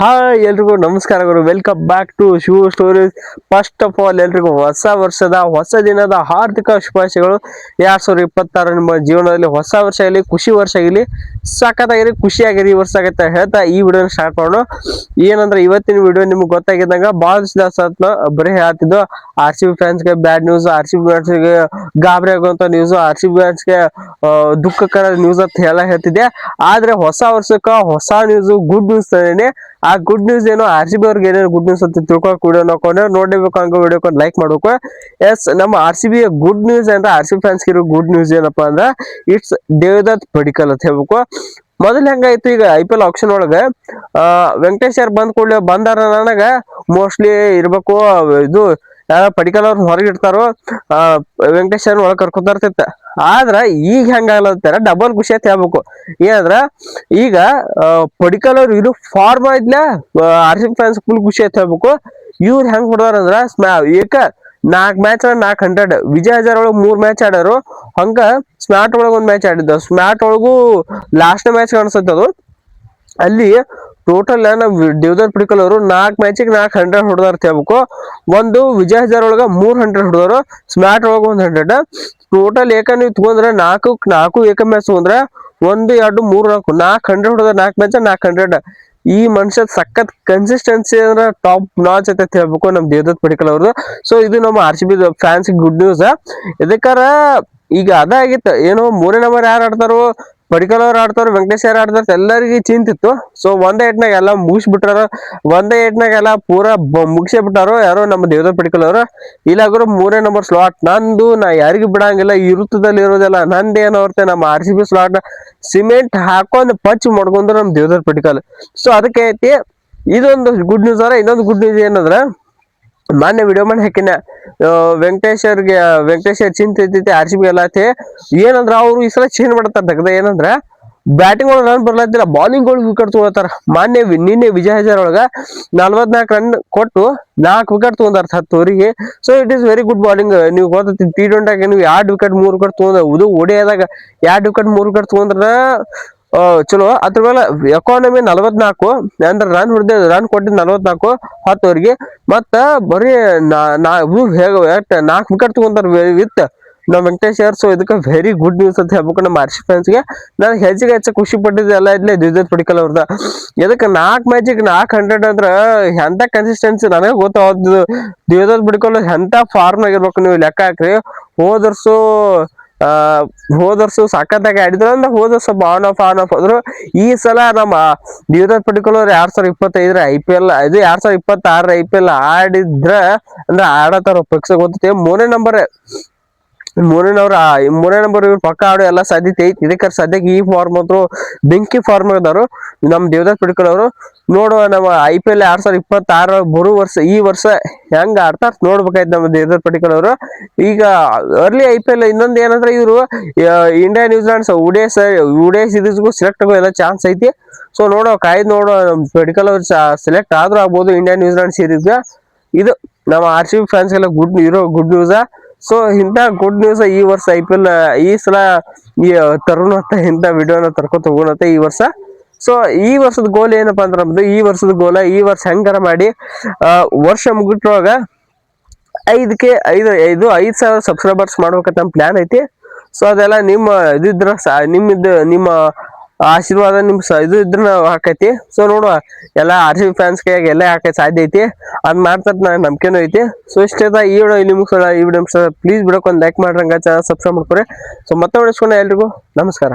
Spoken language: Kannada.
ಹಾಯ್ ಎಲ್ರಿಗೂ ನಮಸ್ಕಾರಗಳು welcome back to Shiva stories first of all ಎಲ್ರಿಗೂ ಹೊಸ ವರ್ಷದ, ಹೊಸ ದಿನದ ಹಾರ್ದಿಕ ಶುಭಾಶಯಗಳು. ಎರಡ್ ಸಾವಿರದ ಇಪ್ಪತ್ತಾರು ನಿಮ್ಮ ಜೀವನದಲ್ಲಿ ಹೊಸ ವರ್ಷ ಆಗಲಿ, ಖುಷಿ ವರ್ಷ ಆಗಲಿ. ಸಖತ್ತಾಗಿರಿ ಖುಷಿಯಾಗಿರಿ ಈ ವರ್ಷ ಆಗತ್ತೆ ಹೇಳ್ತಾ ಈ ವಿಡಿಯೋ ಸ್ಟಾರ್ಟ್ ಮಾಡೋಣ. ಏನಂದ್ರೆ ಇವತ್ತಿನ ವಿಡಿಯೋ ನಿಮ್ಗೆ ಗೊತ್ತಾಗಿದ್ದಂಗ ಭಾಳ ದಿವಸ ಬರೀ ಹೇಳ್ತಿದ್ದು R C B ಫ್ಯಾನ್ಸ್ಗೆ bad news R C B ಫ್ಯಾನ್ಸ್ಗೆ ಗಾಬರಿ ಆಗುವಂತ ನ್ಯೂಸ್ ಆರ್ ಸಿ ಬಿ ಫ್ಯಾನ್ಸ್ಗೆ ದುಃಖಕರ ನ್ಯೂಸ್ ಅಂತ ಎಲ್ಲ ಹೇಳ್ತಿದ್ದೆ. ಆದ್ರೆ ಹೊಸ ವರ್ಷಕ್ಕ ಹೊಸ ನ್ಯೂಸ್ ಗುಡ್ ನ್ಯೂಸ್ ತಂದೇನೆ ಆ ಗುಡ್ ನ್ಯೂಸ್ ಏನು ಆರ್ ಸಿ ಬಿ ಅವ್ರಿಗೆ ಏನೇನು ಗುಡ್ ನ್ಯೂಸ್ ಅಂತ ತಿಳ್ಕೊಳಕ್ ವಿಡಿಯೋ ನೋಡ್ಕೊಂಡು ನೋಡಬೇಕು ಹಂಗ ವಿಡಿಯೋ ಲೈಕ್ ಮಾಡ್ಬೇಕು. ಎಸ್ ನಮ್ಮ R C B good news ಅಂದ್ರೆ ಆರ್ ಸಿ ಬಿ ಫ್ಯಾನ್ಸ್ ಇರೋ ಗುಡ್ ನ್ಯೂಸ್ ಏನಪ್ಪಾ ಅಂದ್ರೆ ಇಟ್ಸ್ ದೇವದತ್ ಪಡಿಕಲ್ ಅಂತ ಹೇಳ್ಬೇಕು. ಮೊದಲು ಹೆಂಗಾಯ್ತು ಈಗ ಐ ಪಿ ಎಲ್ ಆಪ್ಷನ್ ಒಳಗ ವೆಂಕಟೇಶ್ ಅವ್ರು ಬಂದ್ ಕೂಡಲೇ ಬಂದಾರ ನನಗ ಮೋಸ್ಟ್ಲಿ ಇರ್ಬೇಕು, ಇದು ಯಾರ ಪಡಿಕಲ್ ಅವ್ರ ಹೊರಗೆ ಇಡ್ತಾರೋ ವೆಂಕಟೇಶ್ ಅವ್ರನ್ನ ಒಳಗೆ ಕರ್ಕೊಂತಾರ್ತಿತ್ತ ಆದ್ರ ಈಗ ಹೆಂಗಾಗ್ಲತ್ತಾರ ಡಬಲ್ ಖುಷಿ ಅಂತ ಹೇಳ್ಬೇಕು. ಏನಂದ್ರ, ಈಗ ಪಡಿಕಲ್ ಅವ್ರು ಇದು ಫಾರ್ಮ್ ಇದ್ಲ ಆರ್ ಸಿ ಫ್ಯಾನ್ಸ್ ಫುಲ್ ಖುಷಿ ಅಂತ ಹೇಳ್ಬೇಕು. ಇವ್ರು ಹೆಂಗ್ ಹೊಡ್ದಾರ ಅಂದ್ರ ಏಕ ನಾಲ್ಕ್ ಮ್ಯಾಚ್ ನಾಲ್ಕ್ ಹಂಡ್ರೆಡ್ ವಿಜಯ್ ಹಜಾರ್ ಒಳಗ್ ಮೂರ್ ಮ್ಯಾಚ್ ಆಡಾರು ಹಂಗ ಸ್ಮ್ಯಾಟ್ ಒಳಗ ಒಂದ್ ಮ್ಯಾಚ್ ಆಡಿದ್ದ. ಸ್ಮ್ಯಾಟ್ ಒಳಗೂ ಲಾಸ್ಟ್ ಮ್ಯಾಚ್ ಕಾಣಿಸುತ್ತೆ ಅದು. ಅಲ್ಲಿ ಟೋಟಲ್ ನಮ್ ಡಿವಿಜನ್ ಪಡಿಕಲ್ ಅವರು ನಾಲ್ಕು ಮ್ಯಾಚಿಗೆ ನಾಲ್ಕು ಹಂಡ್ರೆಡ್ ಹೊಡೆದಾರ ಹೇಳ್ಬೇಕು. ಒಂದು ವಿಜಯ್ ಹಜಾರ್ ಒಳಗ ಮೂರ್ ಹಂಡ್ರೆಡ್ ಹೊಡೆದವರು ಸ್ಮ್ಯಾಟ್ ಒಳಗ ಒಂದ್ ಹಂಡ್ರೆಡ್ ಟೋಟಲ್ ಏಕ ನೀವು ತಗೊಂಡ್ರೆ ನಾಲ್ಕು ನಾಲ್ಕು ಏಕ ಮ್ಯಾಚ್ ತಗೊಂಡ್ರೆ ಒಂದು, ಎರಡು, ಮೂರು, ನಾಲ್ಕು. ನಾಲ್ಕು ಹಂಡ್ರೆಡ್ ಹೊಡೆದ ನಾಲ್ಕು ಮ್ಯಾಚ್ ನಾಲ್ಕು ಹಂಡ್ರೆಡ್ ಈ ಮನುಷ್ಯ ಸಖತ್ ಕನ್ಸಿಸ್ಟೆನ್ಸಿ ಅಂದ್ರೆ ಟಾಪ್ ನಾಚ್ ಅಂತ ಹೇಳ್ಬೇಕು ನಮ್ ದೇವದತ್ ಪಡಿಕಲ್ ಅವ್ರದ್ದು ಸೊ ಇದು ನಮ್ಮ R C B fans good news ಇದಕ್ಕಾರ ಈಗ ಅದಾಗಿತ್ತು ಏನೋ ಮೂರೇ ನಂಬರ್ ಯಾರು ಆಡ್ತಾರೋ ಪಡಿಕಲ್ ಅವ್ರು ಆಡ್ತಾರೋ, ವೆಂಕಟೇಶ್ ಯಾರು ಆಡ್ತಾರ ಎಲ್ಲರಿಗೆ ಚಿಂತಿತ್ತು ಸೊ ಒಂದೇ ಏಟ್ನಾಗ ಎಲ್ಲ ಮುಗಿಸ್ಬಿಟ್ಟಾರ ಒಂದೇ ಏಟ್ನಾಗ ಎಲ್ಲ ಪೂರಾ ಮುಗಿಸೇ ಬಿಟ್ಟಾರು ಯಾರೋ ನಮ್ಮ ದೇವದ ಪಡಿಕಲ್ ಅವರು. ಇಲ್ಲಾಗ್ರು ಮೂರೇ ನಂಬರ್ ಸ್ಲಾಟ್ ನಂದು, ನಾ ಯಾರಿಗೂ ಬಿಡಂಗಿಲ್ಲ, ಈ ವೃತ್ತದಲ್ಲಿ ಇರೋದಿಲ್ಲ ನಂದು ಏನು ಅವ್ರತ್ತೆ ನಮ್ಮ R C B slot cement ಹಾಕೊಂಡು ಪಚ್ ಮಾಡ್ಕೊಂಡ್ರು ನಮ್ಮ ದೇವದರ್ ಪಡಿಕಲ್ ಸೊ ಅದಕ್ಕೆ ಐತಿ, ಇದೊಂದು ಗುಡ್ ನ್ಯೂಸ್ ಅರ ಇನ್ನೊಂದು ಗುಡ್ ನ್ಯೂಸ್ ಏನಂದ್ರ, ಮಾನ್ಯ ವಿಡಿಯೋ ಮಾಡಿ ಹಾಕಿನ ಆ, ವೆಂಕಟೇಶ್ವರ್ ಚಿಂತೆ ಇರ್ತೈತಿ ಆರ್ ಸಿ ಬಿ ಎಲ್ಲ ಐತಿ. ಏನಂದ್ರ ಅವ್ರು ಈ ಸಲ ಚೇಂಜ್ ಮಾಡತ್ತಾರ ತೆಗ್ದ. ಏನಂದ್ರ ಬ್ಯಾಟಿಂಗ್ ಒಳಗೆ ರನ್ ಬರ್ಲತ್ತಿಲ್ಲ ಬಾಲಿಂಗ್ ಒಳಗೆ ವಿಕೆಟ್ ತಗೋತಾರ ಮಾನ್ಯ ನಿನ್ನೆ ವಿಜಯ್ ಹಜಾರ್ ಒಳಗ ನಲ್ವತ್ನಾಲ್ಕು ರನ್ ಕೊಟ್ಟು ನಾಲ್ಕು ವಿಕೆಟ್ ತಗೊಂಡಾರ ಹತ್ತು ಓವರಿಗೆ. So it is very good bowling ನೀವು ಗೊತ್ತೈತಿ ಟಿ ಟ್ವೆಂಟಿಯಾಗ ನೀವು ಎರಡು ವಿಕೆಟ್ ಮೂರು ವಿಕೆಟ್ ಉದು ಇದು ಒಡೆಯದಾಗ ಎರಡು ವಿಕೆಟ್ ಮೂರು ವಿಕೆಟ್ ತಗೊಂಡ್ರ ಚಲೋ. ಅದ್ರ ಮೇಲೆ ಎಕಾನಮಿ ನಲವತ್ನಾಲ್ಕು, ಅಂದ್ರೆ ರನ್ ಹೊಡೆದ ರನ್ ಕೊಟ್ಟಿದ್ದು ನಲವತ್ನಾಲ್ಕು ಹತ್ತವರಿಗೆ, ಮತ್ತ ಬರೀ ನಾ ಹೇಗ ನಾಲ್ಕು ವಿಕೆಟ್ ತಗೊಂತಾರ ವಿತ್ ನಮ್ಮ ವೆಂಕಟೇಶ್ ಸೊ ಇದಕ್ಕೆ ವೆರಿ ಗುಡ್ ನ್ಯೂಸ್ ಅಂತ ಹೇಳ್ಬೇಕು ನಮ್ಮ ಆರ್ ಸಿ ಫ್ಯಾನ್ಸ್ಗೆ ನಾನು ಹೆಚ್ಚಿಗೆ ಹೆಚ್ಚು ಖುಷಿ ಪಟ್ಟಿದ್ದು ಎಲ್ಲ ಇದ್ಲೇ ದ್ವಿಜತ್ ಪಡಿಕಲ್ ಅವ್ರದ. ಇದಕ್ಕೆ ನಾಲ್ಕು ಮ್ಯಾಚಿಗೆ ನಾಲ್ಕು ಹಂಡ್ರೆಡ್ ಅಂದ್ರೆ ಎಂತ ಕನ್ಸಿಸ್ಟೆನ್ಸಿ ನನಗೆ ಗೊತ್ತಾಗ್ತದ ದ್ವಿಜತ್ ಪಡಿಕಲ್ ಎಂತ ಫಾರ್ಮ್ ಆಗಿರ್ಬೇಕು ನೀವು ಲೆಕ್ಕ ಹಾಕ್ರಿ. ಹೋದರ್ಸು ಆ ಹೋದರ್ಸು ಸಖತ್ತಾಗಿ ಆಡಿದ್ರು ಅಂದ್ರೆ ಹೋದರ್ಸು ಆನ್ ಆಫ್ ಆನ್ ಆಫ್ ಆದ್ರು ಈ ಸಲ ನಮ್ಮ ದೇವದತ್ ಪರ್ಟಿಕ್ಯುಲರ್ ಎರಡ್ ಸಾವಿರದ ಇಪ್ಪತ್ತೈದರ ಐ ಪಿ ಎಲ್ ಇದು ಎರಡ್ ಸಾವಿರದ ಇಪ್ಪತ್ತಾರರ ಐ ಪಿ ಎಲ್ ಆಡಿದ್ರ ಅಂದ್ರೆ ಆಡತಾರ ಪಕ್ಷ ಗೊತ್ತೈತಿ. ಮೂರನೇ ನಂಬರ್ ಮೂರನೇ ನಂಬರ್ ಮೂರನೇ ನಂಬರ್ ಇವ್ರು ಪಕ್ಕ ಆಡೋ ಎಲ್ಲ ಸಾಧ್ಯತೆ ಐತಿ. ಇದಕ್ಕೆ ಸದ್ಯಕ್ಕೆ ಈ ಫಾರ್ಮ್ ಅಂತೂ ಬೆಂಕಿ ಫಾರ್ಮ್ ಅದಾರು ನಮ್ ದೇವದಾಸ್ ಪಡಿಕಲ್ ಅವರು ನೋಡುವ ನಮ್ಮ ಐ ಪಿ ಎಲ್ ಎರಡ್ ಸಾವಿರದ ಇಪ್ಪತ್ತಾರ ಬರೋ ವರ್ಷ, ಈ ವರ್ಷ ಹೆಂಗ್ ಆಡ್ತಾರ ನೋಡ್ಬೇಕಾಯ್ತು ನಮ್ಮ ದೇವದಾಸ್ ಪಡಿಕಲ್ ಅವರು. ಈಗ ಅರ್ಲಿ ಐ ಪಿ ಎಲ್ ಇನ್ನೊಂದು ಏನಂದ್ರೆ ಇವರು ಇಂಡಿಯಾ ನ್ಯೂಜಿಲೆಂಡ್ಸ್ ಉಡೇ ಉಡೇ ಸೀರೀಸ್ಗೂ ಸೆಲೆಕ್ಟ್ ಆಗೋ ಎಲ್ಲ ಚಾನ್ಸ್ ಐತಿ. ಸೊ ನೋಡೋ, ಕಾಯ್ದು ನೋಡೋ ಪೆಡಿಕಲ್ ಅವ್ರು ಸೆಲೆಕ್ಟ್ ಆದ್ರೂ ಆಗ್ಬೋದು ಇಂಡಿಯಾ ನ್ಯೂಜಿಲೆಂಡ್ ಸೀರೀಸ್ಗೆ ಇದು ನಮ್ಮ ಆರ್ ಸಿ ಬಿ ಫ್ಯಾನ್ಸ್ ಎಲ್ಲ ಗುಡ್ ಇರೋ ಗುಡ್ ನ್ಯೂಸ್ ಸೊ ಇಂಥ ಗುಡ್ ನ್ಯೂಸ್ ಈ ವರ್ಷ ಐ ಪಿ ಎಲ್ ಈ ಸಲ ಈ, ತರುಣ ಅಂತ ಇಂಥ ವಿಡಿಯೋನ ತರ್ಕೊತ ತಗೋಣತ್ತ ಈ ವರ್ಷ. ಸೊ ಈ ವರ್ಷದ ಗೋಲ್ ಏನಪ್ಪ ಅಂದ್ರೆ ನಮ್ದು, ಈ ವರ್ಷದ ಗೋಲ ಈ ವರ್ಷ ಹೆಂಗಾರ ಮಾಡಿ ವರ್ಷ ಮುಗಿಟ್ರೊಳಗ ಐದಕ್ಕೆ ಐದು ಐದು ಐದು ಸಾವಿರ ಸಬ್ಸ್ಕ್ರೈಬರ್ಸ್ ಮಾಡ್ಬೇಕಂತ ನಮ್ಮ ಪ್ಲಾನ್ ಐತಿ. ಸೊ ಅದೆಲ್ಲ ನಿಮ್ಮ ಇದಿದ್ರ ಸ- ನಿಮ್ಮಿದ್, ನಿಮ್ಮ ಆಶೀರ್ವಾದ, ನಿಮ್ ಇದು ಇದ್ರ ಹಾಕೈತಿ. ಸೊ ನೋಡುವ, ಎಲ್ಲ ಆರ್ ಸಿ ಫ್ಯಾನ್ಸ್ ಕೈಯಾಗ ಎಲ್ಲ ಹಾಕೈತಿ ಸಾಧ್ಯ ಐತಿ. ಅದ್ ಮಾಡ್ತದ ನಾನು ನಂಬಿಕೆನೂ ಐತಿ. ಸೊ ಇಷ್ಟೇ ಈ ವಿಡಿಯೋ ಇಲ್ಲಿ ಮುಗಿಸೋಣ ಈ ವಿಡಿಯೋ ಪ್ಲೀಸ್ ಬಿಡೋಕೆ ಒಂದು ಲೈಕ್ ಮಾಡ್ರಂಗ ಚಾನಲ್ ಸಬ್ಸ್ಕ್ರೈಬ್ ಮಾಡ್ಕೊರಿ. ಸೊ ಮತ್ತೆ ಉಳಿಸ್ಕೊಂಡ ಎಲ್ರಿಗೂ ನಮಸ್ಕಾರ.